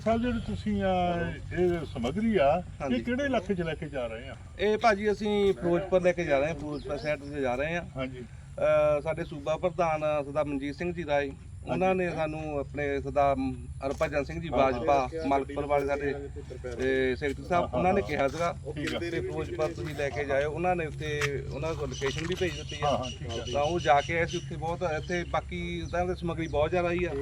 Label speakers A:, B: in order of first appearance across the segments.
A: ਸਾਹਿਬ ਜਿਹੜੇ ਤੁਸੀਂ ਆ ਇਹ ਸਮਗਰੀ ਆ। ਇਹ ਕਿਹੜੇ ਇਲਾਕੇ 'ਚ ਲੈ ਕੇ ਜਾ ਰਹੇ ਆ?
B: ਇਹ ਭਾਜੀ ਅਸੀਂ ਫਿਰੋਜ਼ਪੁਰ ਲੈ ਕੇ ਜਾ ਰਹੇ ਹਾਂ ਫਿਰੋਜ਼ਪੁਰ ਸਾਈਡ ਤੇ ਜਾ ਰਹੇ ਹਾਂ।
A: ਹਾਂਜੀ।
B: ਸਾਡੇ ਸੂਬਾ ਪ੍ਰਧਾਨ ਸਰਦਾਰ ਮਨਜੀਤ ਸਿੰਘ ਜੀ ਰਾਏ ਉਹਨਾਂ ਨੇ ਸਾਨੂੰ ਆਪਣੇ ਸਰਦਾਰ ਹਰਭਜਨ ਸਿੰਘ ਜੀ ਬਾਜਪਾ ਮਲਕਪੁਰ ਵਾਲੇ ਸਾਡੇ ਸੈਕਟਰੀ ਸਾਹਿਬ ਉਹਨਾਂ ਨੇ ਕਿਹਾ ਸੀਗਾ। ਤੇ ਫਿਰੋਜ਼ਪੁਰ ਤੁਸੀਂ ਲੈ ਕੇ ਜਾਇਓ। ਉਹਨਾਂ ਨੇ ਉੱਥੇ ਉਹਨਾਂ ਕੋਲ ਲੋਕੇਸ਼ਨ ਵੀ ਭੇਜ ਦਿੱਤੀ
A: ਹਾਂ
B: ਤਾਂ ਉਹ ਜਾ ਕੇ ਆਏ ਸੀ ਉੱਥੇ ਬਹੁਤ ਇੱਥੇ ਬਾਕੀ ਤਾਂ ਸਮਗਰੀ ਬਹੁਤ ਜ਼ਿਆਦਾ ਰਹੀ ਆ।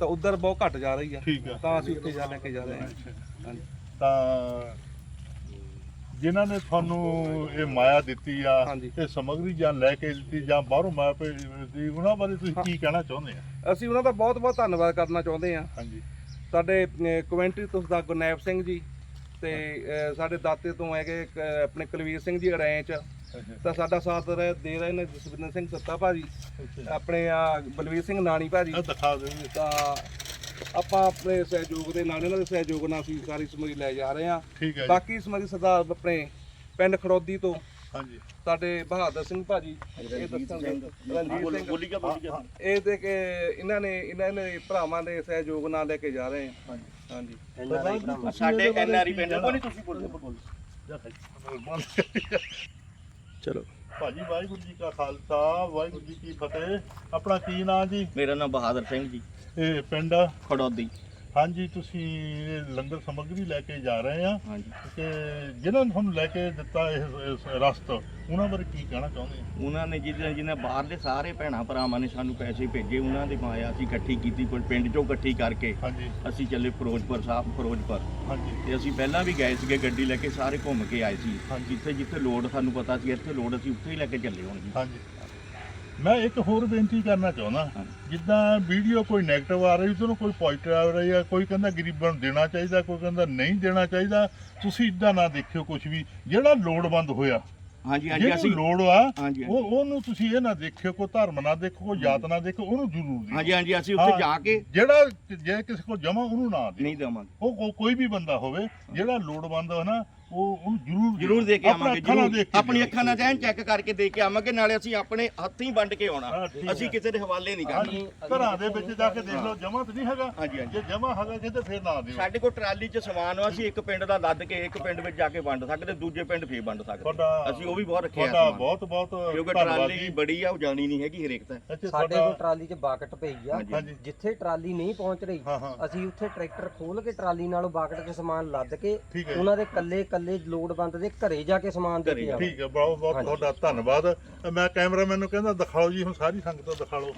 B: ਤਾਂ ਉਧਰ ਬਹੁਤ ਘੱਟ ਜਾ ਰਹੀ ਆ। ਤਾਂ ਅਸੀਂ ਉੱਥੇ ਜਾ ਲੈ ਕੇ ਜਾ ਰਹੇ ਹਾਂ।
A: ਤਾਂ ਜਿਨ੍ਹਾਂ ਨੇ ਤੁਹਾਨੂੰ ਇਹ ਮਾਇਆ ਦਿੱਤੀ ਆ
B: ਹਾਂਜੀ।
A: ਇਹ ਸਮਗਰੀ ਜਾਂ ਲੈ ਕੇ ਦਿੱਤੀ ਜਾਂ ਬਾਹਰੋਂ ਮਾਇਆ ਭੇਜ ਦਿੱਤੀ ਉਹਨਾਂ ਬਾਰੇ ਤੁਸੀਂ ਕੀ ਕਹਿਣਾ ਚਾਹੁੰਦੇ ਆ?
B: ਅਸੀਂ ਉਹਨਾਂ ਦਾ ਬਹੁਤ ਬਹੁਤ ਧੰਨਵਾਦ ਕਰਨਾ ਚਾਹੁੰਦੇ ਹਾਂ
A: ਹਾਂਜੀ।
B: ਸਾਡੇ ਅਹ, ਕਮੈਂਟਰੀ ਤੋਂ ਸਰਦਾਰ ਗੁਰਨੈਬ ਸਿੰਘ ਜੀ ਤੇ ਅਹ, ਸਾਡੇ ਦਾਤੇ ਤੋਂ ਹੈਗੇ ਇੱਕ, ਅਹ, ਆਪਣੇ ਕੁਲਵੀਰ ਸਿੰਘ ਜੀ ਅੜੈਂਚ ਤਾਂ ਸਾਡਾ ਸਾਥ ਰਹਿ ਦੇ ਰਹੇ ਨੇ ਜਸਵਿੰਦਰ ਸਿੰਘ ਸੱਤਾ ਭਾਜੀ ਆਪਣੇ ਆ ਬਲਵੀਰ ਸਿੰਘ ਨਾਣੀ ਭਾਜੀ।
A: ਇਹ ਦਿਖਾ ਦਿਓ
B: ਤਾਂ ਆਪਾਂ ਆਪਣੇ ਸਹਿਯੋਗ ਦੇ ਨਾਲ ਇਹਨਾਂ ਦੇ ਸਹਿਯੋਗ ਨਾਲ ਅਸੀਂ ਸਾਰੀ ਸਮਗਰੀ ਲੈ ਜਾ ਰਹੇ ਹਾਂ।
A: ਠੀਕ ਹੈ ਜੀ।
B: ਬਾਕੀ ਸਮਗਰੀ ਸਰਦਾਰ ਆਪਣੇ ਪਿੰਡ ਖੜੋਦੀ ਤੋਂ
A: ਹਾਂਜੀ।
B: ਸਾਡੇ ਬਹਾਦਰ ਸਿੰਘ ਭਾਜੀ ਇਹ ਦੱਸਣ ਰਣਜੀਤ ਸਿੰਘ।
A: ਬੋਲੀ ਕਾ ਬੋਲੀ ਕਾ
B: ਇਹ ਦੇ ਕੇ ਇਹਨਾਂ ਨੇ ਇਹਨਾਂ ਨੇ ਭਰਾਵਾਂ ਦੇ ਸਹਿਯੋਗ ਨਾਲ ਲੈ ਕੇ ਜਾ ਰਹੇ ਹਾਂ।
A: ਹਾਂਜੀ।
B: ਹਾਂਜੀ।
A: ਸਾਡੇ ਐਨਆਰਈ ਪਿੰਡ ਕੋਈ ਨਹੀਂ ਤੁਸੀਂ ਬੋਲੋ
B: ਚਲੋ।
A: ਭਾਜੀ ਵਾਹਿਗੁਰੂ ਜੀ ਕਾ ਖਾਲਸਾ ਵਾਹਿਗੁਰੂ ਜੀ ਕੀ ਫਤਿਹ। ਆਪਣਾ ਕੀ ਨਾਮ ਜੀ?
C: ਮੇਰਾ ਨਾਮ ਬਹਾਦਰ ਸਿੰਘ ਜੀ।
A: ਇਹ ਪਿੰਡ?
C: ਖੜੌਦੀ।
A: ਹਾਂਜੀ ਤੁਸੀਂ ਇਹ ਲੰਗਰ ਸਮੱਗਰੀ ਲੈ ਕੇ ਜਾ ਰਹੇ ਆ।
C: ਹਾਂਜੀ।
A: ਕਿ ਜਿਨ੍ਹਾਂ ਨੇ ਤੁਹਾਨੂੰ ਲੈ ਕੇ ਦਿੱਤਾ ਇਹ ਇਸ ਰਸਤ ਉਹਨਾਂ ਬਾਰੇ ਕੀ ਕਹਿਣਾ ਚਾਹੁੰਦੇ ਆ?
C: ਉਹਨਾਂ ਨੇ ਜਿਹਨਾਂ ਜਿਹਨਾਂ ਬਾਹਰਲੇ ਸਾਰੇ ਭੈਣਾਂ ਭਰਾਵਾਂ ਨੇ ਸਾਨੂੰ ਪੈਸੇ ਭੇਜੇ ਉਹਨਾਂ ਦੀ ਮਾਇਆ ਅਸੀਂ ਇਕੱਠੀ ਕੀਤੀ ਕੋਈ ਪਿੰਡ ਚੋਂ ਇਕੱਠੀ ਕਰਕੇ
A: ਹਾਂਜੀ।
C: ਅਸੀਂ ਚੱਲੇ ਫਿਰੋਜ਼ਪੁਰ ਸਾਹਿਬ ਫਿਰੋਜ਼ਪੁਰ।
A: ਹਾਂਜੀ।
C: ਤੇ ਅਸੀਂ ਪਹਿਲਾਂ ਵੀ ਗਏ ਸੀਗੇ ਗੱਡੀ ਲੈ ਕੇ ਸਾਰੇ ਘੁੰਮ ਕੇ ਆਏ ਸੀ।
A: ਹਾਂਜੀ।
C: ਜਿੱਥੇ ਜਿੱਥੇ ਲੋਡ ਸਾਨੂੰ ਪਤਾ ਸੀ ਇੱਥੇ ਲੋਡ ਅਸੀਂ ਉੱਥੇ ਹੀ ਲੈ ਕੇ ਚੱਲੇ ਹੁਣ ਜੀ
A: ਹਾਂਜੀ। ਮੈਂ ਇੱਕ ਹੋਰ ਬੇਨਤੀ ਕਰਨਾ ਚਾਹੁੰਦਾ। ਜਿੱਦਾਂ ਵੀਡੀਓ ਕੋਈ 네ਗੇਟਿਵ ਆ ਰਹੀ ਉਧਰੋਂ ਕੋਈ ਪੋਜ਼ਿਟਿਵ ਆ ਰਹੀ ਆ ਕੋਈ ਕਹਿੰਦਾ ਗਰੀਬਾਂ ਨੂੰ ਦੇਣਾ ਚਾਹੀਦਾ ਕੋਈ ਕਹਿੰਦਾ ਨਹੀਂ ਦੇਣਾ ਚਾਹੀਦਾ ਤੁਸੀਂ ਇਦਾਂ ਨਾ ਦੇਖਿਓ ਕੁਝ ਵੀ। ਜਿਹੜਾ ਲੋੜਵੰਦ ਹੋਇਆ
C: ਹਾਂਜੀ ਹਾਂਜੀ ਅਸੀਂ
A: ਲੋੜ ਆ ਉਹ ਉਹਨੂੰ ਤੁਸੀਂ ਇਹ ਨਾ ਦੇਖਿਓ ਕੋਈ ਧਰਮ ਨਾ ਦੇਖੋ ਕੋਈ ਜਾਤ ਨਾ ਦੇਖੋ ਉਹਨੂੰ ਜ਼ਰੂਰ ਦਿਓ
C: ਹਾਂਜੀ ਹਾਂਜੀ ਅਸੀਂ ਉੱਥੇ
A: ਹਾਂ।
C: ਜਾ ਕੇ
A: ਜਿਹੜਾ ਜੇ ਕਿਸੇ ਕੋਲ ਜਮਾ ਉਹਨੂੰ ਨਾ ਦਿਓ।
C: ਨਹੀਂ ਦੇਵਾਂਗੇ।
A: ਉਹ ਕੋ- ਕੋਈ ਵੀ ਬੰਦਾ ਹੋਵੇ ਜਿਹੜਾ ਲੋੜਵੰਦ ਹੈ ਨਾ ਉਹ ਉਹਨੂੰ ਜ਼ਰੂਰ
C: ਜ਼ਰੂਰ ਦੇ ਕੇ ਆਵਾਂਗੇ ਜ਼ਰੂਰ ਆਪਣੀ। ਅੱਖਾਂ ਨਾਲ ਐਨ ਚੈੱਕ ਕਰਕੇ ਦੇ ਕੇ ਆਵਾਂਗੇ ਨਾਲੇ ਅਸੀਂ ਆਪਣੇ ਹੱਥੀਂ ਵੰਡ ਕੇ ਆਉਣਾ ਅਸੀਂ। ਕਿਸੇ ਦੇ ਹਵਾਲੇ ਨਹੀਂ ਕਰਨਾ
A: ਘਰਾਂ ਦੇ ਵਿੱਚ ਜਾ ਕੇ ਦੇਖ ਲਓ ਜਮਾ ਤਾਂ ਨਹੀਂ ਹੈਗਾ। ਜੇ ਜਮਾ ਹੈਗਾ ਕਿਤੇ ਫੇਰ ਨਾ ਦਿਓ
C: ਸਾਡੇ ਕੋਲ ਟਰਾਲੀ 'ਚ ਸਮਾਨ ਵਾ ਅਸੀਂ ਇੱਕ ਪਿੰਡ ਦਾ ਲੱਦ ਕੇ ਇੱਕ ਪਿੰਡ ਵਿੱਚ ਜਾ ਕੇ ਵੰਡ ਸਕਦੇ ਦੂਜੇ ਪਿੰਡ ਫੇਰ ਵੰਡ ਸਕਦੇ ਅਸੀਂ ਉਹ ਵੀ ਬਹੁਤ ਰੱਖਿਆ
A: ਤੁਹਾਡਾ
C: ਸਮਾਨ।
A: ਬਹੁਤ ਬਹੁਤ
C: ਕਿਉਂਕਿ ਟਰਾਲੀ ਬੜੀ ਆ ਉਹ ਜਾਣੀ ਨਹੀਂ ਹੈਗੀ ਹਰੇਕ ਤਾਂ
D: ਸਾਡੇ ਕੋਲ ਟਰਾਲੀ 'ਚ ਬਾਕਟ ਪਈ ਆ ਜਿੱਥੇ ਟਰਾਲੀ ਨਹੀਂ ਪਹੁੰਚ ਰਹੀ। ਅਸੀਂ ਉੱਥੇ ਟਰੈਕਟਰ ਖੋਲ ਕੇ ਟਰਾਲੀ ਨਾਲੋਂ ਬਾਕਟ 'ਚ ਸਮਾਨ ਲੱਦ ਕੇ। ਉਹਨਾਂ ਦੇ ਕੱਲੇ ਕੱਲੇ ਲੋੜਵੰਦ ਦੇ ਘਰੇ ਜਾ ਕੇ ਸਮਾਨ ਦੇ ਕੇ
A: ਠੀਕ ਹੈ ਬਹੁਤ ਬਹੁਤ। ਤੁਹਾਡਾ ਧੰਨਵਾਦ। ਮੈਂ ਕੈਮਰਾਮੈਨ ਨੂੰ ਕਹਿੰਦਾ ਦਿਖਾਓ ਜੀ ਹੁਣ ਸਾਰੀ ਸੰਗਤ ਨੂੰ ਦਿਖਾ ਲਓ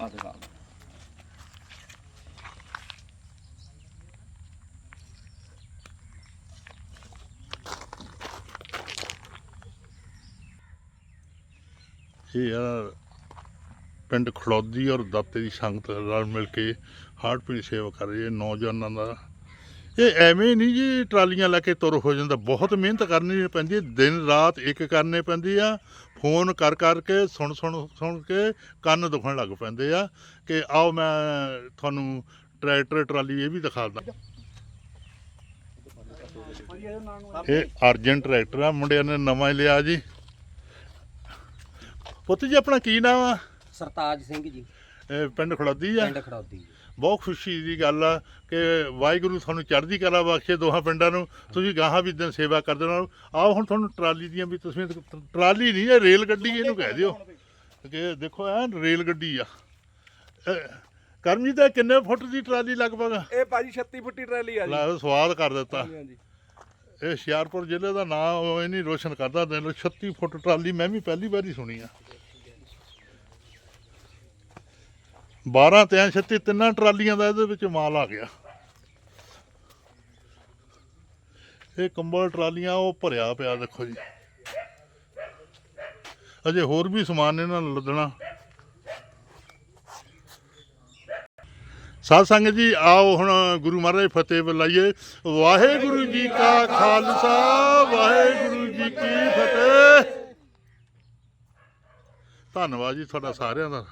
A: ਇਹ ਆ ਪਿੰਡ ਖੜੌਦੀ ਔਰ ਦਾਤੇ ਦੀ ਸੰਗਤ ਨਾਲ ਮਿਲ ਕੇ ਹਾਰਟ ਪੀਣ ਸੇਵਾ ਕਰ ਰਹੀ ਹੈ। ਨੌਜਵਾਨਾਂ ਦਾ ਇਹ ਐਵੇਂ ਨਹੀਂ ਜੀ ਟਰਾਲੀਆਂ ਲੈ ਕੇ ਤੁਰ ਹੋ ਜਾਂਦਾ। ਬਹੁਤ ਮਿਹਨਤ ਕਰਨੀ ਪੈਂਦੀ ਹੈ ਦਿਨ ਰਾਤ ਇੱਕ ਕਰਨੇ ਪੈਂਦੀ ਆ। ਫੋਨ ਕਰ ਕਰ ਕੇ ਸੁਣ ਸੁਣ ਸੁਣ ਕੇ ਕੰਨ ਦੁਖਣ ਲੱਗ ਪੈਂਦੇ ਆ ਕਿ ਆਓ ਮੈਂ ਤੁਹਾਨੂੰ ਟਰੈਕਟਰ ਟਰਾਲੀ ਇਹ ਵੀ ਦਿਖਾ ਦਾਂ। ਇਹ ਅਰਜਨ ਟਰੈਕਟਰ ਆ ਮੁੰਡਿਆਂ ਨੇ ਨਵਾਂ ਹੀ ਲਿਆ ਜੀ। ਪੁੱਤ ਜੀ ਆਪਣਾ ਕੀ ਨਾਮ ਆ?
D: ਸਰਤਾਜ ਸਿੰਘ ਜੀ।
A: ਇਹ ਪਿੰਡ ਖੜੌਦੀ ਆ?
D: ਪਿੰਡ ਖੜੌਦੀ।
A: ਬਹੁਤ ਖੁਸ਼ੀ ਦੀ ਗੱਲ ਆ ਕਿ ਵਾਹਿਗੁਰੂ ਤੁਹਾਨੂੰ ਚੜ੍ਹਦੀ ਕਲਾ ਬਖਸ਼ੇ ਦੋਹਾਂ ਪਿੰਡਾਂ ਨੂੰ। ਤੁਸੀਂ ਗਾਹਾਂ ਵੀ ਦਿਨ ਸੇਵਾ ਕਰਦੇ ਰਹੋ। ਆਓ ਹੁਣ ਤੁਹਾਨੂੰ ਟਰਾਲੀ ਦੀਆਂ ਵੀ ਤੁਸੀਂ ਟਰਾਲੀ ਨਹੀਂ ਇਹ ਰੇਲ ਗੱਡੀ ਇਹਨੂੰ ਕਹਿ ਦਿਓ। ਕਿ ਦੇਖੋ ਐ ਰੇਲ ਗੱਡੀ ਆ। ਕਰਮਜੀਤ ਇਹ ਕਿੰਨੇ ਫੁੱਟ ਦੀ ਟਰਾਲੀ ਲਗਭਗ?
B: ਇਹ ਭਾਜੀ 36 ਫੁੱਟੀ ਟਰੈਲੀ ਆ ਜੀ।
A: ਲੈ ਸਵਾਦ ਕਰ ਦਿੱਤਾ। ਇਹ ਹੁਸ਼ਿਆਰਪੁਰ ਜ਼ਿਲ੍ਹੇ ਦਾ ਨਾਮ ਇਹ ਨਹੀਂ ਰੋਸ਼ਨ ਕਰਦਾ ਲਓ 36 ਫੁੱਟ ਟਰਾਲੀ ਮੈਂ ਵੀ ਪਹਿਲੀ ਵਾਰੀ ਸੁਣੀ ਆ। 12 ਤੇ 36 ਤਿੰਨਾਂ ਟਰਾਲੀਆਂ ਦਾ ਇਹਦੇ ਵਿੱਚ ਮਾਲ ਆ ਗਿਆ। ਇਹ ਕੰਬਲ ਟਰਾਲੀਆਂ ਉਹ ਭਰਿਆ ਪਿਆ, ਦੇਖੋ ਜੀ। ਅਜੇ ਹੋਰ ਵੀ ਸਮਾਨ ਇਹਨਾਂ ਨੂੰ ਲੱਦਣਾ। ਸਾਧ ਸੰਗਤ ਜੀ, ਆਓ ਹੁਣ ਗੁਰੂ ਮਹਾਰਾਜ ਫਤਿਹ ਬੁਲਾਈਏ। ਵਾਹਿਗੁਰੂ ਜੀ ਕਾ ਖਾਲਸਾ, ਵਾਹਿਗੁਰੂ ਜੀ ਕੀ ਫਤਿਹ। ਧੰਨਵਾਦ ਜੀ ਤੁਹਾਡਾ ਸਾਰਿਆਂ ਦਾ।